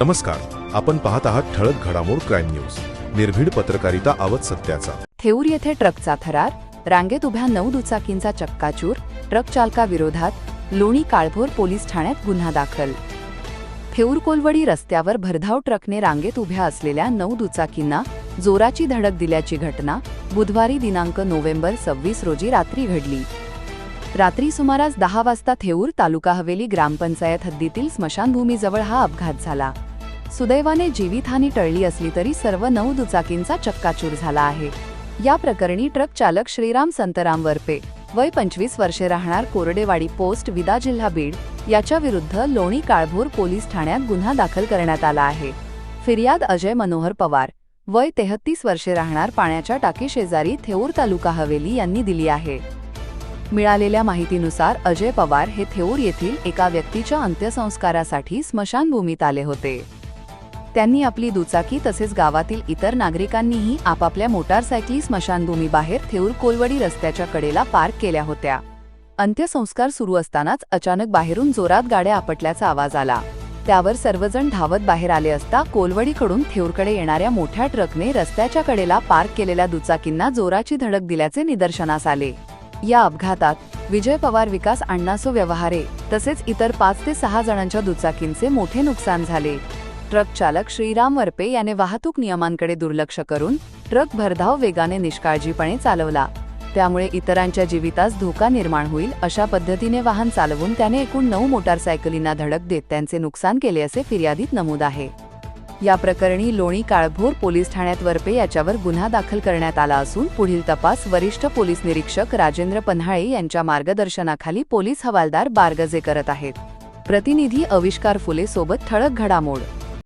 नमस्कार आपण पाहत आहात ठळक घडामोड क्राईम न्यूज. निर्भीड पत्रकारिता आवत सत्याचा. थेऊर येथे ट्रकचा थरार रांगेत उभ्या नऊ दुचाकींचा चक्काचूर ट्रक चालकाविरोधात लोणी काळभोर पोलीस ठाण्यात गुन्हा दाखल. थेऊर कोलवडी रस्त्यावर भरधाव ट्रकने रांगेत उभ्या असलेल्या नऊ दुचाकींना जोराची धडक दिल्याची घटना बुधवारी दिनांक नोव्हेंबर सव्वीस रोजी रात्री घडली. रात्री सुमारास दहा वाजता थेऊर तालुका हवेली ग्रामपंचायत हद्दीतील स्मशानभूमीजवळ हा अपघात झाला. सुदैवाने जीवितहानी टळली असली तरी सर्व नऊ दुचाकींचा चक्काचूर झाला आहे. या प्रकरणी ट्रक चालक श्रीराम संतराम वरपे वय पंचवीस वर्षे राहणार कोरडेवाडी पोस्ट विदा जिल्हा बीड याच्या विरुद्ध लोणी काळभोर पोलीस ठाण्यात गुन्हा दाखल करण्यात आला आहे. फिर्याद अजय मनोहर पवार वय तेहत्तीस वर्षे राहणार पाण्याच्या टाकी शेजारी थेऊर तालुका हवेली यांनी दिली आहे. मिळालेल्या माहितीनुसार अजय पवार हे थेऊर येथील एका व्यक्तीच्या अंत्यसंस्कारासाठी स्मशानभूमीत आले होते. त्यांनी आपली दुचाकी तसेच गावातील इतर नागरिकांनीही आपापल्या मोटारसायकली स्मशानभूमीबाहेर थेऊर कोलवडी रस्त्याच्या कडेला पार्क केल्या होत्या. अंत्यसंस्कार सुरू असतानाच अचानक बाहेरून जोरात गाड्या आपटल्याचा आवाज आला. त्यावर सर्वजण धावत बाहेर आले असता कोलवडीकडून थेऊरकडे येणाऱ्या मोठ्या ट्रकने रस्त्याच्या कडेला पार्क केलेल्या दुचाकींना जोराची धडक दिल्याचे निदर्शनास आले. या अपघातात विजय पवार विकास अण्णासो व्यवहारे तसेच इतर पाच ते सहा जणांच्या दुचाकींचे मोठे नुकसान झाले. ट्रक चालक श्रीराम वरपे याने वाहतूक नियमांकडे दुर्लक्ष करून ट्रक भरधाव वेगाने निष्काळजीपणे चालवला. त्यामुळे इतरांच्या जीवितास धोका निर्माण होईल अशा पद्धतीने वाहन चालवून त्याने एकूण नऊ मोटारसायकलींना धडक देत त्यांचे नुकसान केले असे फिर्यादीत नमूद आहे. या प्रकरणी लोणी काळभोर पोलीस ठाण्यात वरपे याच्यावर गुन्हा दाखल करण्यात आला असून पुढील तपास वरिष्ठ पोलीस निरीक्षक राजेंद्र पन्हाळे यांच्या मार्गदर्शनाखाली पोलीस हवालदार बारगजे करत आहेत. प्रतिनिधी अविष्कार फुले सोबत ठळक घडामोड.